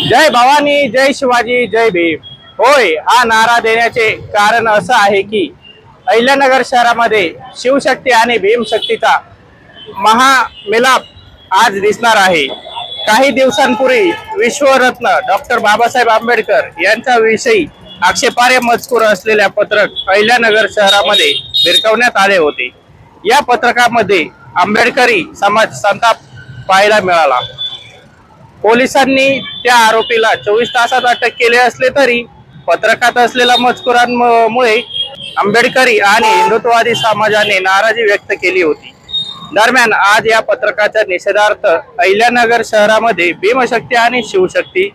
जय भवानी जय शिवाजी जय भीम. होय हा नारा देण्याचे कारण असं आहे की अहिल्यानगर शहरामध्ये शिवशक्ती आणि भीमशक्तीचा महामिलाप आज दिसणार आहे. काही दिवसांपूर्वी विश्वरत्न डॉक्टर बाबासाहेब आंबेडकर यांच्या विषयी आक्षेपार्ह मजकूर असलेल्या पत्रक अहिल्यानगर शहरामध्ये भिरकवण्यात आले होते. या पत्रकामध्ये आंबेडकरी समाज संताप पाहायला मिळाला. पोलिसांनी त्या आरोपीला चोवीस तासात अटक केले असले तरी पत्रकात असलेल्या मजकुरांमुळे आंबेडकरी आणि हिंदुत्ववादी समाजाने नाराजी व्यक्त केली होती. दरम्यान आज या पत्रकाच्या निषेधार्थ अहिल्यानगर शहरामध्ये भीमशक्ती आणि शिवशक्ती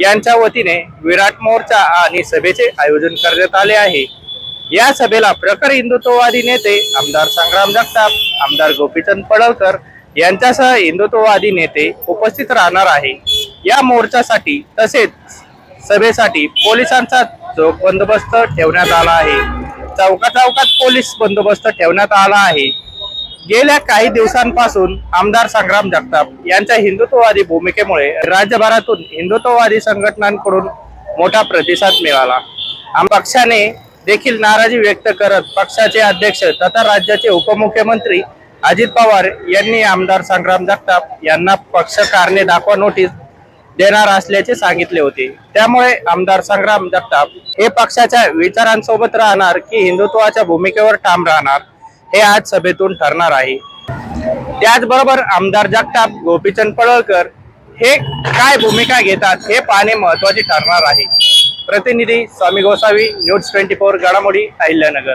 यांच्या वतीने विराट मोर्चा आणि सभेचे आयोजन करण्यात आले आहे. या सभेला प्रखर हिंदुत्ववादी नेते आमदार संग्राम जगताप आमदार गोपीचंद पडळकर यांच्यासह हिंदुत्ववादी नेते उपस्थित राहणार आहे. या मोर्चासाठी तसेच सभेसाठी पोलिसांचा चोख बंदोबस्त ठेवण्यात आला आहे. चौका चौकात पोलीस बंदोबस्त ठेवण्यात आला आहे. गेल्या काही दिवसांपासून आमदार संग्राम जगताप यांच्या हिंदुत्ववादी भूमिकेमुळे राज्यभरातून हिंदुत्ववादी संघटनांकडून मोठा प्रतिसाद मिळाला. आम पक्षाने देखील नाराजी व्यक्त करत पक्षाचे अध्यक्ष तथा राज्याचे उपमुख्यमंत्री अजित पवार यांनी आमदार संग्राम जगताप यांना पक्ष कारणे दाखवा नोटीस देणार असल्याचे सांगितले होते. त्यामुळे आमदार संग्राम जगताप हे पक्षाच्या विचारांसोबत राहणार की हिंदुत्वाच्या भूमिकेवर ठाम राहणार हे आज सभेतून ठरणार आहे. त्याचबरोबर आमदार जगताप गोपीचंद पडळकर हे काय भूमिका घेतात हे पाहणे महत्त्वाचे ठरणार आहे. प्रतिनिधी Swami Gosavi news twenty four घडामोडी अहिल्यानगर.